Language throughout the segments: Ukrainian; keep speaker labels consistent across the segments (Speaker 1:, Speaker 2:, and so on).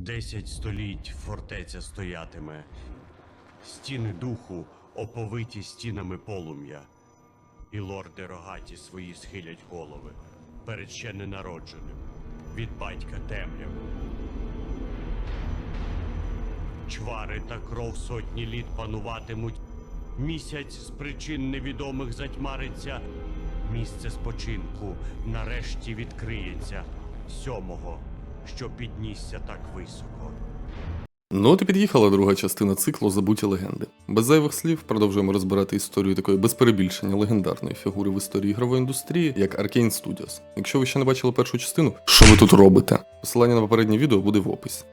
Speaker 1: Десять століть фортеця стоятиме, стіни духу оповиті стінами полум'я, і лорди рогаті свої схилять голови перед ще ненародженим від батька темряву. Чвари та кров сотні літ пануватимуть. Місяць з причин невідомих затьмариться. Місце спочинку нарешті відкриється сьомого, що піднісся так високо.
Speaker 2: Ну, от і під'їхала друга частина циклу Забуті легенди. Без зайвих слів продовжуємо розбирати історію такої без перебільшення легендарної фігури в історії ігрової індустрії, як Arkane Studios. Якщо ви ще не бачили першу частину, що ви тут робите? Посилання на попереднє відео буде в описі.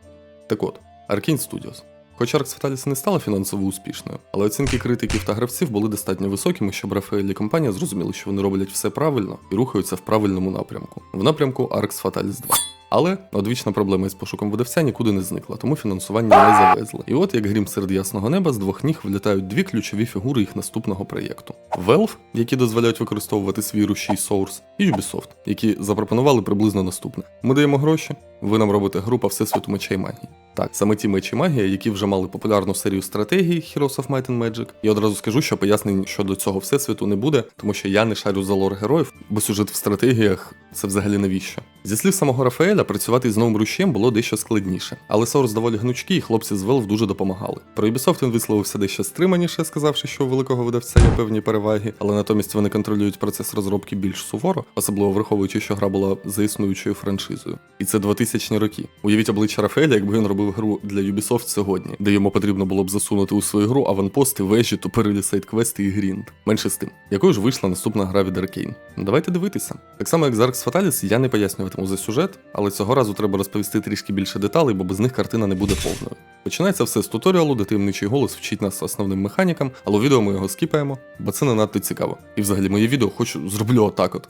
Speaker 2: Так от, Arkane Studios. Хоч Arx Fatalis не стала фінансово успішною, але оцінки критиків та гравців були достатньо високими, щоб Рафаель і компанія зрозуміли, що вони роблять все правильно і рухаються в правильному напрямку, в напрямку Arx Fatalis 2. Але одвічна проблема із пошуком видавця нікуди не зникла, тому фінансування не завезли. І от як грім серед ясного неба з двох ніг влітають дві ключові фігури їх наступного проєкту: Valve, які дозволяють використовувати свій рушій Source, і Ubisoft, які запропонували приблизно наступне: ми даємо гроші, ви нам робите група Всесвіту мечей магії. Так, саме ті мечі магія, які вже мали популярну серію стратегій Heroes of Might and Magic. І одразу скажу, що пояснень щодо цього всесвіту не буде, тому що я не шарю за лор героїв, бо сюжет в стратегіях це взагалі навіщо. Зі слів самого Рафаеля, працювати з новим рушієм було дещо складніше, але Source доволі гнучкі, і хлопці з Valve дуже допомагали. Про Ubisoft він висловився дещо стриманіше, сказавши, що у великого видавця є певні переваги, але натомість вони контролюють процес розробки більш суворо, особливо враховуючи, що гра була за існуючою франшизою. І це 2000 роки. Уявіть обличчя Рафаеля, якби він робив гру для Ubisoft сьогодні, де йому потрібно було б засунути у свою гру аванпости, вежі, туперелі сайт-квести і грінд. Менше з тим, якою ж вийшла наступна гра від Arkane. Ну, Давайте дивитися. Так само, як з Arx Fatalis, я не пояснюватиму за сюжет, але цього разу треба розповісти трішки більше деталей, бо без них картина не буде повною. Починається все з туторіалу, де таємничий голос вчить нас основним механікам, але у відео ми його скіпаємо, бо це не надто цікаво. І взагалі моє відео хочу зроблю отак от.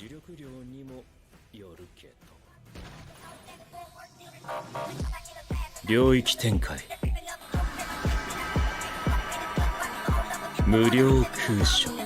Speaker 3: 磁力量にもよるけど。領域展開。無料空所。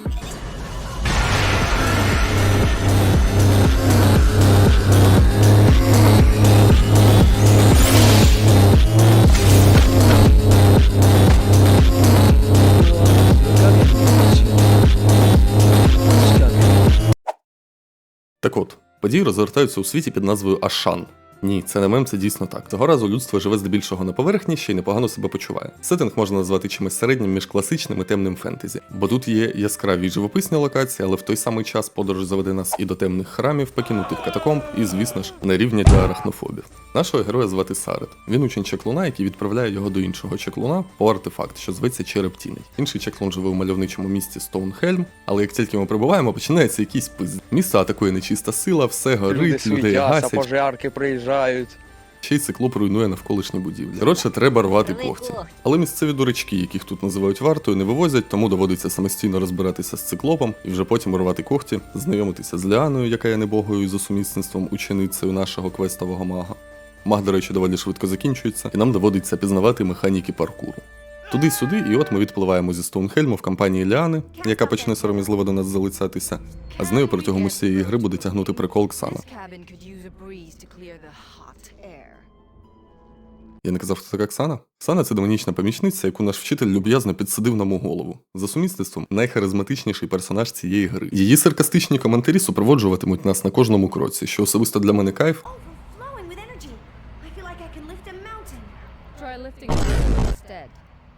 Speaker 2: Так от, події розгортаються у світі під назвою Ашан. Ні, це не мем, це дійсно так. Цього разу людство живе здебільшого на поверхні, ще й непогано себе почуває. Сеттинг можна назвати чимось середнім між класичним і темним фентезі, бо тут є яскраві живописні локації, але в той самий час подорож заведе нас і до темних храмів, покинутих катакомб, і, звісно ж, на рівні для арахнофобів. Нашого героя звати Сарет. Він учень чеклуна, який відправляє його до іншого чеклуна по артефакт, що зветься Череп Тіней. Інший чеклун живе у мальовничому місті Стоунхельм, але як тільки ми прибуваємо, починається якийсь пиз. Місто атакує нечиста сила, все
Speaker 4: Люди
Speaker 2: горить, людей
Speaker 4: суетяться,
Speaker 2: гасять.
Speaker 4: пожарки приїжджають.
Speaker 2: Ще й циклоп руйнує навколишні будівлі. Коротше, треба рвати когті. Але місцеві дурачки, яких тут називають вартою, не вивозять, тому доводиться самостійно розбиратися з циклопом і вже потім рвати когті, знайомитися з Ліаною, яка є небогою і за сумісництвом ученицею нашого квестового мага. Маг, до речі, доволі швидко закінчується, і нам доводиться пізнавати механіки паркуру. Туди-сюди, і от ми відпливаємо зі Стоунхельму в компанії Ліани, яка почне сором'язливо до нас залицятися, а з нею протягом усієї гри буде тягнути прикол Ксана. Я не казав, хто така Ксана? Ксана це демонічна помічниця, яку наш вчитель люб'язно підсадив нам у голову. За сумісництвом найхаризматичніший персонаж цієї гри. Її саркастичні коментарі супроводжуватимуть нас на кожному кроці, що особисто для мене кайф,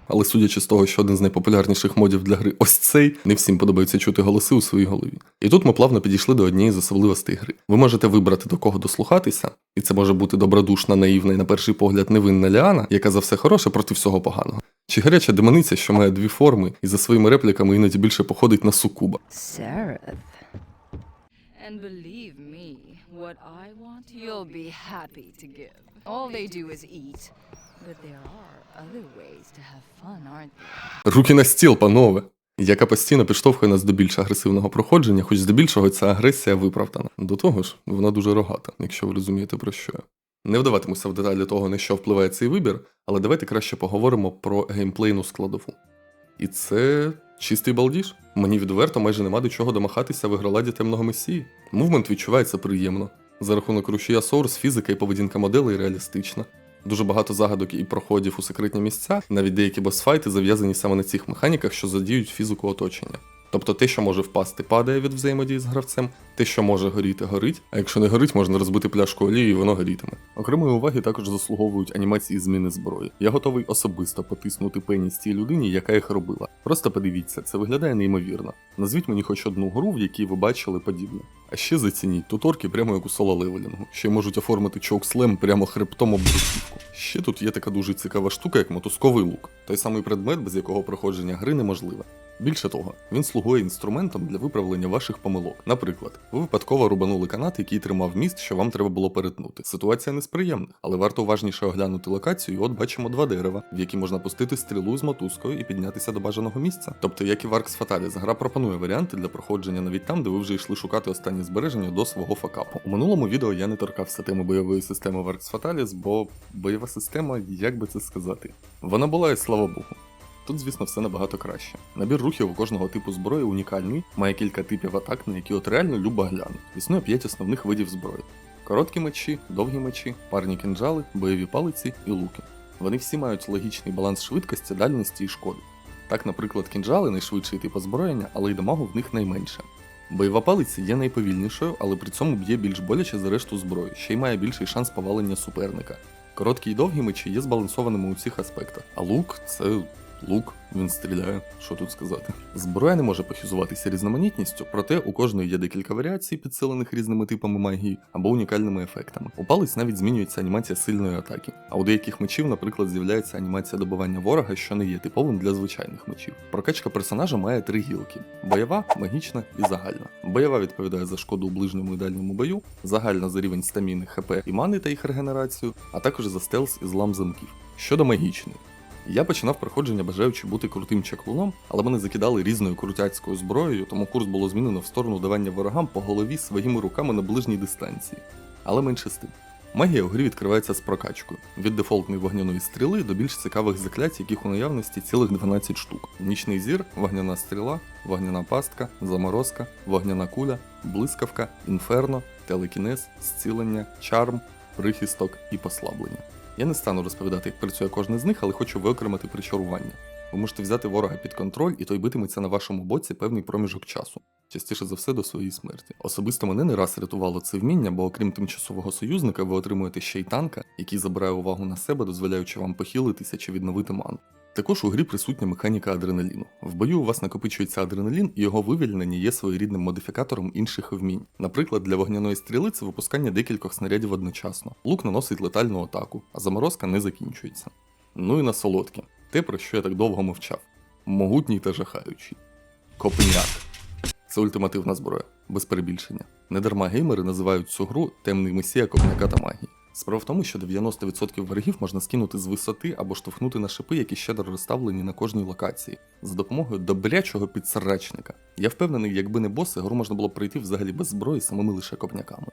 Speaker 2: але судячи з того, що один з найпопулярніших модів для гри ось цей, не всім подобається чути голоси у своїй голові. І тут ми плавно підійшли до однієї з особливостей гри. Ви можете вибрати до кого дослухатися, і це може бути добродушна, наївна і на перший погляд невинна Ліана, яка за все хороше проти всього поганого. Чи гаряча демониця, що має дві форми, і за своїми репліками іноді більше походить на сукуба.
Speaker 5: And believe me, what I want, you'll be happy to give. All they do is eat.
Speaker 2: Руки на стіл, панове! Яка постійно підштовхує нас до більш агресивного проходження, хоч здебільшого ця агресія виправдана. До того ж, вона дуже рогата, якщо ви розумієте про що я. Не вдаватимуся в деталі того, на що впливає цей вибір, але давайте краще поговоримо про геймплейну складову. І це Чистий балдіж? Мені відверто майже нема до чого домахатися в ігроладі темного месії. Мувмент відчувається приємно. За рахунок рушія Source, фізика і поведінка моделей реалістична. Дуже багато загадок і проходів у секретні місця, навіть деякі босфайти зав'язані саме на цих механіках, що задіють фізику оточення. Тобто те, що може впасти, падає від взаємодії з гравцем, те, що може горіти, горить, а якщо не горить, можна розбити пляшку олії і воно горітиме. Окремої уваги також заслуговують анімації зміни зброї. Я готовий особисто потиснути пеніс тій людині, яка їх робила. Просто подивіться, це виглядає неймовірно. Назвіть мені хоч одну гру, в якій ви бачили подібне. А ще зацініть тут орки прямо як у соло левелінгу, ще можуть оформити чокслем прямо хребтом об брусівку. Ще тут є така дуже цікава штука, як мотузковий лук, той самий предмет, без якого проходження гри неможливе. Більше того, він слугує інструментом для виправлення ваших помилок. Наприклад, ви випадково рубанули канат, який тримав міст, що вам треба було перетнути. Ситуація несприємна, але варто уважніше оглянути локацію, і от бачимо два дерева, в які можна пустити стрілу з мотузкою і піднятися до бажаного місця. Тобто, як і в Arx Fatalis, гра пропонує варіанти для проходження навіть там, де ви вже йшли шукати останні збереження до свого факапу. У минулому відео я не торкався теми бойової системи в Arx Fatalis, бо бойова система, як би це сказати, вона була і слава Богу. Тут, звісно, все набагато краще. Набір рухів у кожного типу зброї унікальний, має кілька типів атак, на які от реально любо глянути. Існує п'ять основних видів зброї: короткі мечі, довгі мечі, парні кинджали, бойові палиці і луки. Вони всі мають логічний баланс швидкості, дальності і шкоди. Так, наприклад, кінжали найшвидший тип озброєння, але й дамагу в них найменше. Бойова палиця є найповільнішою, але при цьому б'є більш боляче за решту зброї, ще й має більший шанс повалення суперника. Короткі й довгі мечі є збалансованими у цих аспектах, а лук це лук, він стріляє, що тут сказати. Зброя не може похизуватися різноманітністю, проте у кожної є декілька варіацій, підсилених різними типами магії або унікальними ефектами. У палець навіть змінюється анімація сильної атаки, а у деяких мечів, наприклад, з'являється анімація добивання ворога, що не є типовим для звичайних мечів. Прокачка персонажа має три гілки: бойова, магічна і загальна. Бойова відповідає за шкоду у ближньому і дальньому бою, загальна за рівень стаміни, ХП і мани та їх регенерацію, а також за стелс і злам замків. Щодо магічної. Я починав проходження бажаючи бути крутим чаклуном, але мене закидали різною крутяцькою зброєю, тому курс було змінено в сторону давання ворогам по голові своїми руками на ближній дистанції. Але менше з тим. Магія у грі відкривається з прокачкою від дефолтної вогняної стріли до більш цікавих заклять, яких у наявності цілих 12 штук: нічний зір, вогняна стріла, вогняна пастка, заморозка, вогняна куля, блискавка, інферно, телекінез, зцілення, чарм, прихисток і послаблення. Я не стану розповідати, як працює кожне з них, але хочу виокремити причарування. Ви можете взяти ворога під контроль, і той битиметься на вашому боці певний проміжок часу, частіше за все до своєї смерті. Особисто мене не раз рятувало це вміння, бо окрім тимчасового союзника, ви отримуєте ще й танка, який забирає увагу на себе, дозволяючи вам похилитися чи відновити ману. Також у грі присутня механіка адреналіну. В бою у вас накопичується адреналін, і його вивільнення є своєрідним модифікатором інших вмінь. Наприклад, для вогняної стріли це випускання декількох снарядів одночасно. Лук наносить летальну атаку, а заморозка не закінчується. Ну і на солодке. Те, про що я так довго мовчав. Могутній та жахаючий. Копняк. Це ультимативна зброя, без перебільшення. Недарма геймери називають цю гру темний месія копняка та магії. Справа в тому, що 90% ворогів можна скинути з висоти або штовхнути на шипи, які щедро розставлені на кожній локації, за допомогою добрячого підсарачника. Я впевнений, якби не боси, гру можна було пройти взагалі без зброї самими лише копняками.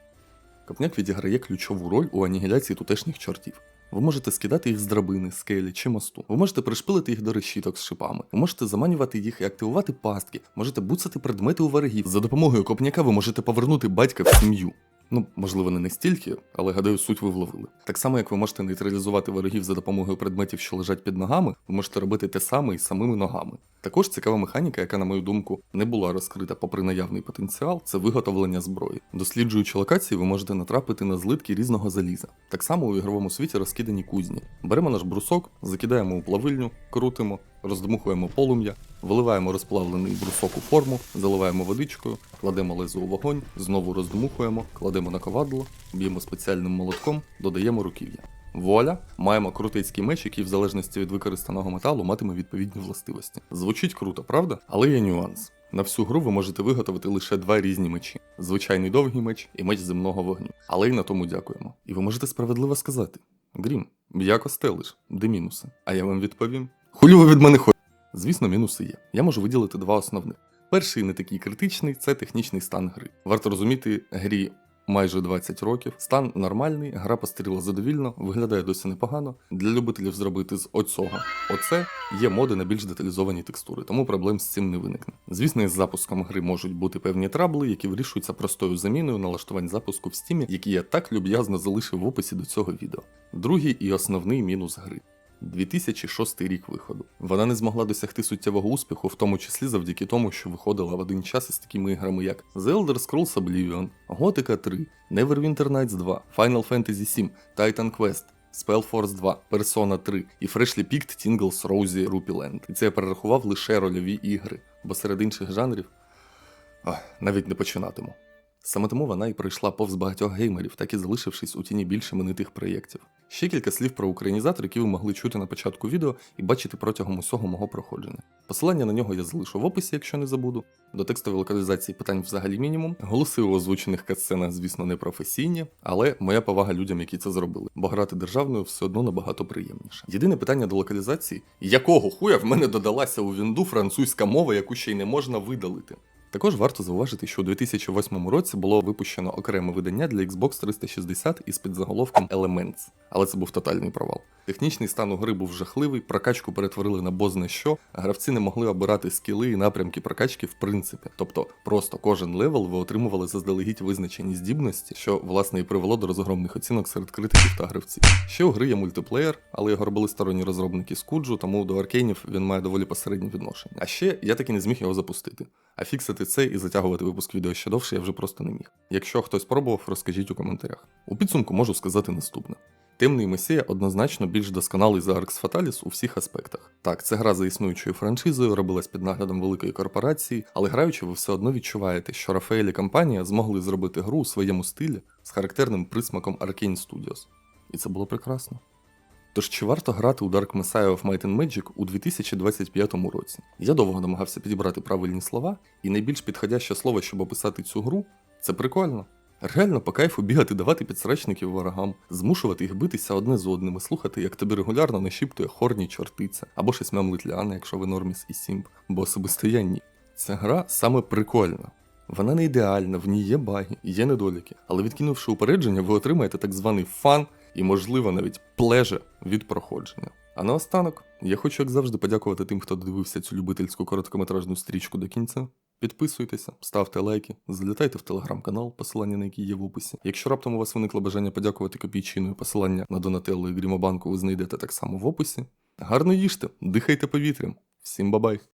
Speaker 2: Копняк відіграє ключову роль у анігіляції тутешніх чортів. Ви можете скидати їх з драбини, скелі чи мосту. Ви можете пришпилити їх до решіток з шипами. Ви можете заманювати їх і активувати пастки, можете буцати предмети у ворогів. За допомогою копняка ви можете повернути батька в сім'ю. Ну, можливо, не настільки, але гадаю, суть ви вловили. Так само, як ви можете нейтралізувати ворогів за допомогою предметів, що лежать під ногами, ви можете робити те саме і самими ногами. Також цікава механіка, яка, на мою думку, не була розкрита попри наявний потенціал, це виготовлення зброї. Досліджуючи локації, ви можете натрапити на злитки різного заліза. Так само у ігровому світі розкидані кузні. Беремо наш брусок, закидаємо у плавильню, крутимо, роздмухуємо полум'я, виливаємо розплавлений брусок у форму, заливаємо водичкою, кладемо лезо у вогонь, знову роздмухуємо, кладемо на ковадло, б'ємо спеціальним молотком, додаємо руків'я. Вуаля, маємо крутицький меч, який в залежності від використаного металу матиме відповідні властивості. Звучить круто, правда? Але є нюанс. На всю гру ви можете виготовити лише два різні мечі: звичайний довгий меч і меч земного вогню. Але й на тому дякуємо. І ви можете справедливо сказати: Грім, як стелиш, де мінуси? А я вам відповім: Хулі ви від мене хо... Звісно, мінуси є. Я можу виділити два основних. Перший не такий критичний це технічний стан гри. Варто розуміти, грі майже 20 років. Стан нормальний, гра постріла задовільно, виглядає досі непогано. Для любителів зробити з оцього оце є моди на більш деталізовані текстури, тому проблем з цим не виникне. Звісно, із запуском гри можуть бути певні трабли, які вирішуються простою заміною налаштувань запуску в Steam, які я так люб'язно залишив в описі до цього відео. Другий і основний мінус гри. 2006 рік виходу. Вона не змогла досягти суттєвого успіху, в тому числі завдяки тому, що виходила в один час із такими іграми, як The Elder Scrolls Oblivion, Gothic 3, Neverwinter Nights 2, Final Fantasy VII, Titan Quest, Spellforce 2, Persona 3 і Freshly Picked Tingles Rosy Rupee Land. І це я перерахував лише рольові ігри, бо серед інших жанрів ах, навіть не починатиму. Саме тому вона і пройшла повз багатьох геймерів, так і залишившись у тіні більш іменитих проєктів. Ще кілька слів про українізатор, які ви могли чути на початку відео і бачити протягом усього мого проходження. Посилання на нього я залишу в описі, якщо не забуду. До текстової локалізації питань взагалі мінімум. Голоси у озвучених катсценах, звісно, не професійні, але моя повага людям, які це зробили, бо грати державною все одно набагато приємніше. Єдине питання до локалізації: якого хуя в мене додалася у Вінду французька мова, яку ще й не можна видалити? Також варто зауважити, що у 2008 році було випущено окреме видання для Xbox 360 із підзаголовком Elements, але це був тотальний провал. Технічний стан у гри був жахливий, прокачку перетворили на бозне що, гравці не могли обирати скіли і напрямки прокачки в принципі. Тобто просто кожен левел ви отримували заздалегідь визначені здібності, що власне і привело до розгромних оцінок серед критиків та гравців. Ще у гри є мультиплеєр, але його робили сторонні розробники Скуджу, тому до аркейнів він має доволі посереднє відношення. А ще я таки не зміг його запустити. А фіксити це і затягувати випуск відео ще довше я вже просто не міг. Якщо хтось пробував, розкажіть у коментарях. У підсумку можу сказати наступне. Темний Месія однозначно більш досконалий за Arx Fatalis у всіх аспектах. Так, це гра за існуючою франшизою, робилась під наглядом великої корпорації, але граючи, ви все одно відчуваєте, що Рафаель і компанія змогли зробити гру у своєму стилі з характерним присмаком Arcane Studios. І це було прекрасно. Тож чи варто грати у Dark Messiah of Might and Magic у 2025 році? Я довго намагався підібрати правильні слова, і найбільш підходяще слово, щоб описати цю гру, це прикольно. Реально по кайфу бігати, давати підсрачників ворогам, змушувати їх битися одне з одним і слухати, як тобі регулярно нашіптує хорні чортиця, або щось мемлить Ліана, якщо ви норміс і сімп, бо особисто я ні. Ця гра саме прикольна. Вона не ідеальна, в ній є баги, є недоліки, але відкинувши упередження, ви отримаєте так званий фан і, можливо, навіть плеже від проходження. А наостанок, я хочу, як завжди, подякувати тим, хто додивився цю любительську короткометражну стрічку до кінця. Підписуйтеся, ставте лайки, залітайте в телеграм-канал, посилання на який є в описі. Якщо раптом у вас виникло бажання подякувати копійчиною, посилання на Донателло і Грімобанку ви знайдете так само в описі. Гарно їжте, дихайте повітрям. Всім бабай!